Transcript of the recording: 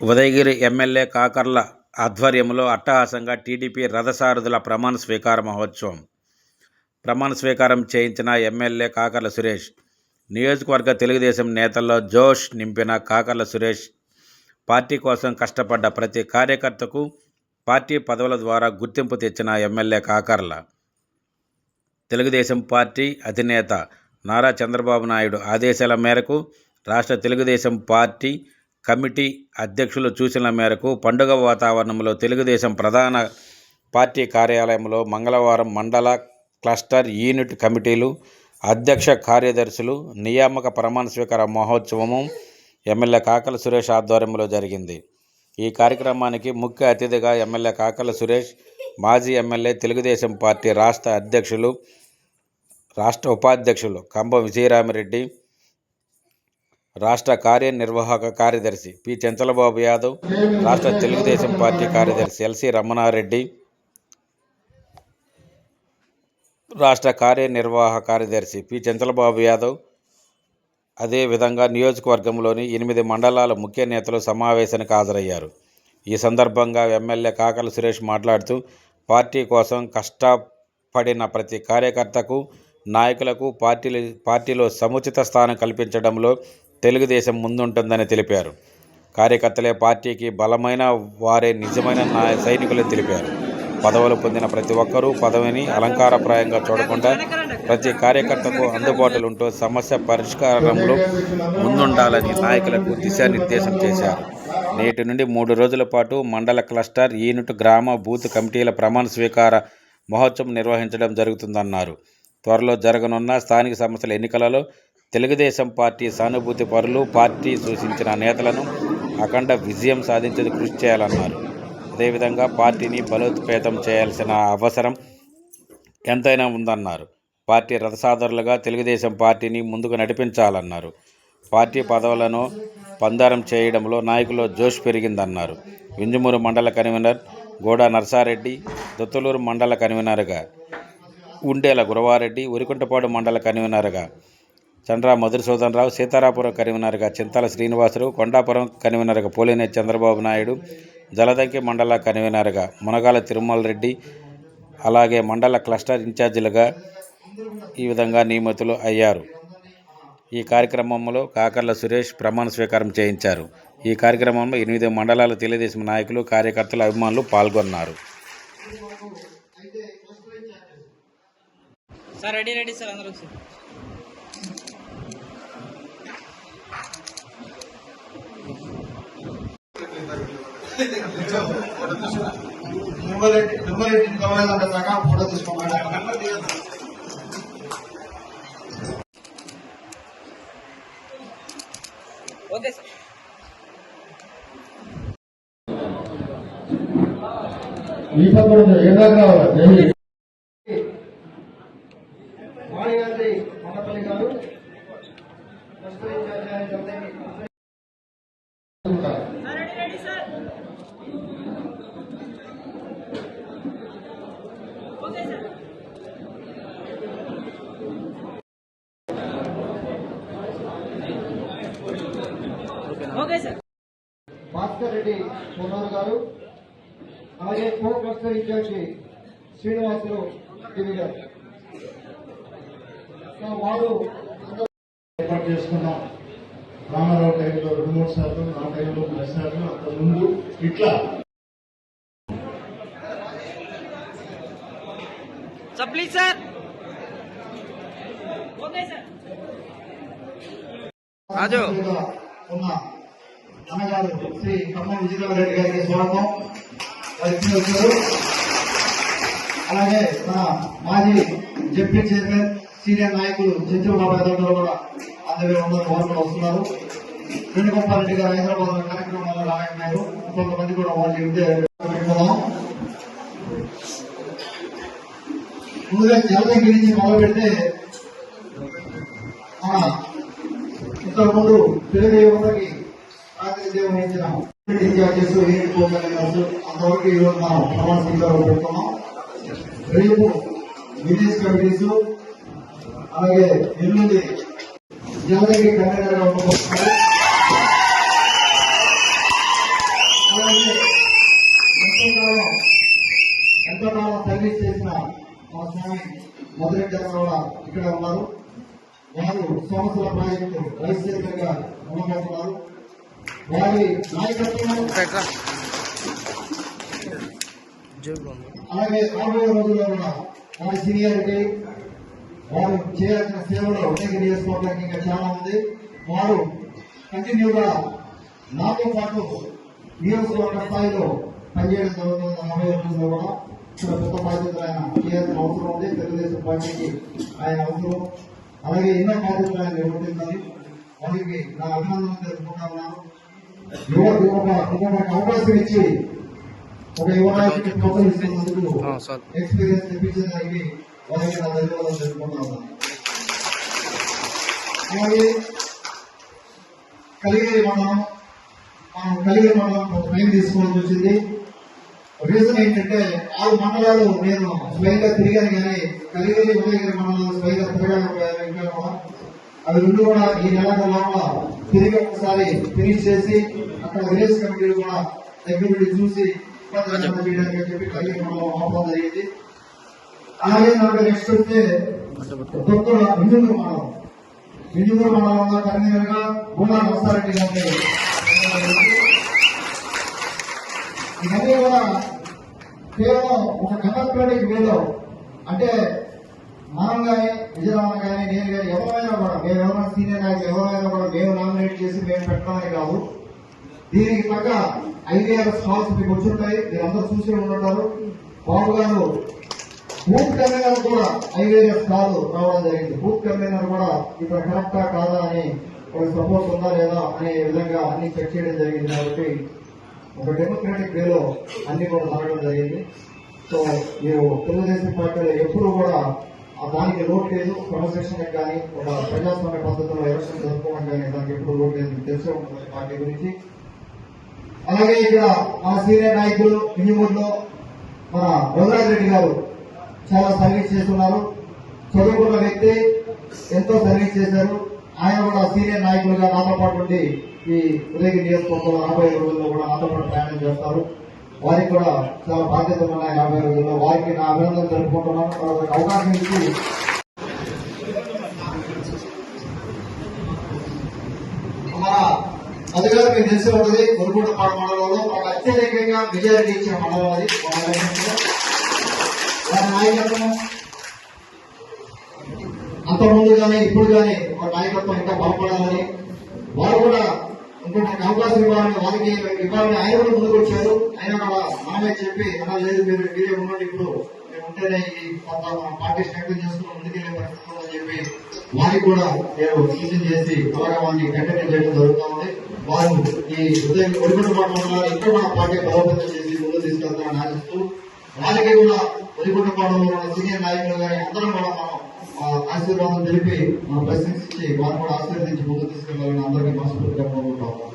Udayagiri MLA Kakarla ఆధ్వర్యంలో అట్టహాసంగా TDP రథసారథుల ప్రమాణ స్వీకార మహోత్సవం. ప్రమాణ స్వీకారం చేయించిన ఎమ్మెల్యే కాకర్ల సురేష్ నియోజకవర్గ తెలుగుదేశం నేతల్లో జోష్ నింపిన కాకర్ల సురేష్ పార్టీ కోసం కష్టపడ్డ ప్రతి కార్యకర్తకు పార్టీ పదవుల ద్వారా గుర్తింపు తెచ్చిన ఎమ్మెల్యే కాకర్ల. తెలుగుదేశం పార్టీ అధినేత నారా చంద్రబాబు నాయుడు ఆదేశాల మేరకు రాష్ట్ర తెలుగుదేశం పార్టీ కమిటీ అధ్యక్షులు సూచనల మేరకు పండుగ వాతావరణంలో తెలుగుదేశం ప్రధాన పార్టీ కార్యాలయంలో మంగళవారం మండల క్లస్టర్ యూనిట్ కమిటీలు అధ్యక్ష కార్యదర్శులు నియామక ప్రమాణ స్వీకార మహోత్సవము ఎమ్మెల్యే కాకల సురేష్ ఆధ్వర్యంలో జరిగింది. ఈ కార్యక్రమానికి ముఖ్య అతిథిగా ఎమ్మెల్యే కాకల సురేష్ మాజీ ఎమ్మెల్యే తెలుగుదేశం పార్టీ రాష్ట్ర అధ్యక్షులు రాష్ట్ర ఉపాధ్యక్షులు కంబం విజయరామిరెడ్డి రాష్ట్ర కార్యనిర్వాహక కార్యదర్శి పి. చంచలబాబు యాదవ్ రాష్ట్ర తెలుగుదేశం పార్టీ కార్యదర్శి ఎల్సి రమణారెడ్డి రాష్ట్ర కార్యనిర్వాహక కార్యదర్శి పి. చంచలబాబు యాదవ్. అదేవిధంగా నియోజకవర్గంలోని ఎనిమిది మండలాల ముఖ్య నేతలు సమావేశానికి హాజరయ్యారు. ఈ సందర్భంగా ఎమ్మెల్యే కాకల సురేష్ మాట్లాడుతూ పార్టీ కోసం కష్టపడిన ప్రతి కార్యకర్తకు నాయకులకు పార్టీ పార్టీలో సముచిత స్థానం కల్పించడంలో తెలుగుదేశం ముందుంటుందని తెలిపారు. కార్యకర్తలే పార్టీకి బలమైన వారే నిజమైన నాయ సైనికులని తెలిపారు. పదవులు పొందిన ప్రతి ఒక్కరూ పదవిని అలంకారప్రాయంగా చూడకుండా ప్రతి కార్యకర్తకు అందుబాటులో ఉంటూ సమస్య పరిష్కారంలో ముందుండాలని నాయకులకు దిశానిర్దేశం చేశారు. నేటి నుండి మూడు రోజుల పాటు మండల క్లస్టర్ యూనిట్ గ్రామ బూత్ కమిటీల ప్రమాణ స్వీకార మహోత్సవం నిర్వహించడం జరుగుతుందన్నారు. త్వరలో జరగనున్న స్థానిక సంస్థల ఎన్నికలలో తెలుగుదేశం పార్టీ సానుభూతి పరులు పార్టీ సూచించిన నేతలను అఖండ విజయం సాధించేది కృషి చేయాలన్నారు. అదేవిధంగా పార్టీని బలోపేతం చేయాల్సిన అవసరం ఎంతైనా ఉందన్నారు. పార్టీ రథసాదరులుగా తెలుగుదేశం పార్టీని ముందుకు నడిపించాలన్నారు. పార్టీ పదవులను పందారం చేయడంలో నాయకులు జోష్ పెరిగిందన్నారు. వింజమూరు మండల కన్వీనర్ గోడ నర్సారెడ్డి దొత్తలూరు మండల కన్వీనర్గా ఉండేల గురవారెడ్డి ఉరికుంటపాడు మండల కన్వీనర్గా చంద్ర మధుసూదనరావు సీతారాపురం కన్వీనర్గా చింతల శ్రీనివాసరావు కొండాపురం కన్వీనర్గా పోలినే చంద్రబాబు నాయుడు జలదంకి మండల కన్వీనర్గా మునగాల తిరుమల రెడ్డి అలాగే మండల క్లస్టర్ ఇన్ఛార్జీలుగా ఈ విధంగా నియమితులు అయ్యారు. ఈ కార్యక్రమంలో కాకర్ల సురేష్ ప్రమాణ స్వీకారం చేయించారు. ఈ కార్యక్రమంలో ఎనిమిది మండలాల తెలుగుదేశం నాయకులు కార్యకర్తలు అభిమానులు పాల్గొన్నారు. సార్ రెడీ రెడీ సార్ అందరూ వచ్చి నెంబర్ నెంబర్ ఎయిటీన్ ఫోటో తీసుకోమని ఓకే సార్. ఈ పక్కన ఏదా కావాలి మాడిగారి కొండపల్లి గారు ఫస్ట్ ఇన్ఛార్జ్ ఆయన చెప్తే- ఓకే సార్ భాస్కర్ రెడ్డి పొన్నూరు గారు అలాగే co cluster in charge Srinivasulu Giri garu. So వారు ఏర్పాటు చేసుకున్నాం రామారావు టైంలో రెండు మూడు సార్లు నా టైంలో మూడు సార్లు అంత ముందు ఇట్లా. Please sir okay sir Raju. ఉన్న అన్నగారు శ్రీ ఖమ్మం విజయరామరెడ్డి గారికి స్వాగతం. వచ్చి వచ్చారు. అలాగే మన మాజీ జెడ్పీ చైర్మన్ సీనియర్ నాయకులు చంద్రబాబు యాదవ్ కూడా అందరూ ఉన్నారు వాళ్ళు కూడా వస్తున్నారు. వేణుగోపాల్ రెడ్డి గారు హైదరాబాద్లో కార్యక్రమాల్లో రాయన్నారు కొంతమంది కూడా వాళ్ళు చెబితే ముందుగా జలదంకి నుంచి మొదలు పెడితే మన ఇంతకుముందు తెలుగు యువతకి చేస్తూ ఏది పోగానే అంతవరకు ఈరోజు మనం ప్రమాణ స్వీకారం రేపు విలేజ్ కమిటీస్ అలాగే ఎల్లుండి యాదగిరి కన్యాగారు వస్తారు అలాగే ఎంతోకాలం ఎంతోకాలం సర్వీస్ చేసిన మా స్వామి మధురెడ్డి కూడా ఇక్కడ ఉన్నారు. వారు సంవత్సర ప్రాజెక్టు వైస్ చైర్మన్గా వారి నాయకత్వం అలాగే రాబోయే రోజుల్లో కూడా వారి సీనియారిటీ వారు చేయాల్సిన సేవలు అనేక నియోజకవర్గానికి ఇంకా చాలా ఉంది. వారు కంటిన్యూగా నాతో పాటు నియోజకవర్గ స్థాయిలో పనిచేయడం జరుగుతుంది. రాబోయే రోజుల్లో కూడా ఇక్కడ పెద్ద బాధ్యతలు ఆయన చేయాల్సిన అవసరం ఉంది. తెలుగుదేశం పార్టీకి ఆయన అవసరం. అలాగే ఎన్నో బాధ్యతలు ఆయన నిర్వర్తించాలి. వారికి నా అభినందనలు తెలుపుకుంటా ఉన్నాను. యువ యువక యువకు అవకాశం ఇచ్చి ఒక యువ నాయకుడికి ప్రోత్సహిస్తున్నందుకు ఎక్స్పీరియన్స్ తెప్పించిన దానికి వారికి నా ధన్యవాదాలు అలాగే కలిగిరి మండలం మనం కలిగిరి మండలం ఒక టైం తీసుకోవాల్సి వచ్చింది. రీజన్ ఏంటంటే ఆరు మండలాలు నేను స్వయంగా తిరిగాను కానీ కలిగిరి ఉదయగిరి మండలాలు స్వయంగా కూడా అవి రెండు కూడా ఈ నెల లోపల తిరిగి ఒకసారి ఫినిష్ చేసి అక్కడ విలేజ్ కమిటీలు కూడా దగ్గర నుండి చూసి ఇబ్బంది లేకుండా చేయడానికి అని చెప్పి కలిగిరి మండలం ఆపడం జరిగింది. అలాగే నాకు నెక్స్ట్ వస్తే కొత్త విజయనగరం మండలం. విజయనగరం మండలంలో కన్వీనర్గా బూలా నమస్తారెడ్డి గారిని ఇవన్నీ కూడా కేవలం ఒక వేలో అంటే మనం కానీ విజయరామన్ కానీ నేను కానీ ఎవరైనా కూడా మేము ఎవరైనా సీనియర్ నాయకులు ఎవరైనా కూడా మేము నామినేట్ చేసి మేము పెట్టడానికి కాదు. దీనికి తగ్గ ఐవీఆర్ఎస్ హాల్స్ మీకు వచ్చుంటాయి. మీరు అందరూ చూసి ఉంటారు బాబు గారు బూత్ కన్వీనర్ కూడా ఐవీఆర్ఎస్ కాదు రావడం జరిగింది. బూత్ కన్వీనర్ కూడా ఇక్కడ కరెక్టా కాదా అని ఒక సపోర్ట్ ఉందా లేదా అనే విధంగా అన్ని చెక్ చేయడం జరిగింది కాబట్టి ఒక డెమోక్రటిక్ వేలో అన్ని కూడా జరగడం జరిగింది. సో మీరు తెలుగుదేశం పార్టీలో ఎప్పుడు కూడా ఆ దానికి రోడ్ లేదు క్రమశిక్షణ కానీ ఒక ప్రజాస్వామ్య పద్ధతిలో ఎలక్షన్ జరుపుకోవడం కానీ దానికి ఎప్పుడు లోటు లేదు తెలిసే ఉంటుంది పార్టీ గురించి. అలాగే ఇక్కడ మన సీనియర్ నాయకులు ఇంజమూరులో మన రఘురాజ్ రెడ్డి గారు చాలా సర్వీస్ చేస్తున్నారు. చదువుకున్న వ్యక్తి ఎంతో సర్వీస్ చేశారు. ఆయన కూడా సీనియర్ నాయకులుగా నాతో పాటు ఉండి ఈ ఉదయగిరి నియోజకవర్గంలో రాబోయే రోజుల్లో కూడా నాతో పాటు ప్రయాణం చేస్తారు. వారికి కూడా చాలా బాధ్యతలు ఉన్నాయి. రాబోయే రోజుల్లో వారికి నా అభినందనలు తెలుపుకుంటున్నాను తర్వాత అవకాశం ఇచ్చి మన మీకు తెలిసి ఉంటుంది కొనుగోటుపాడు మండలంలో ఒక అత్యధికంగా మెజారిటీ ఇచ్చిన మండలం అది. వారి నాయకత్వం అంతకుముందు ముందు కానీ ఇప్పుడు కానీ ఒక నాయకత్వం ఇంకా బలపడాలని వారు కూడా ఇంకొక అవకాశం ఇవ్వాలని వారికి ఇవ్వాలని ఆయన కూడా ముందుకు వచ్చారు. ఆయన మనమే చెప్పి అలా లేదు మీరు మీరే ఉండండి ఇప్పుడు. మేము ఉంటేనే ఈ కొంత మన పార్టీ స్ట్రగుల్ చేసుకుని ముందుకెళ్ళే పరిస్థితి ఉందని చెప్పి వారికి కూడా నేను సూచన చేసి అలాగే వారిని కంటెంట్ చేయడం జరుగుతూ ఉంది. వారు ఈ ఉదయం ఒడిపట్టు మండలంలో ఇంకా మన పార్టీ బలోపేతం చేసి ముందుకు తీసుకెళ్తామని ఆశిస్తూ వారికి కూడా ఒడిపట్టు మండలంలో సీనియర్ నాయకులు కానీ అందరం కూడా మనం ఆశీర్వాదం తెలిపి మనం ప్రశంసించి వారు కూడా ఆశీర్వదించి ముందు తీసుకెళ్ళాలని అందరికీ మనస్ఫూర్తిగా కోరుకుంటాము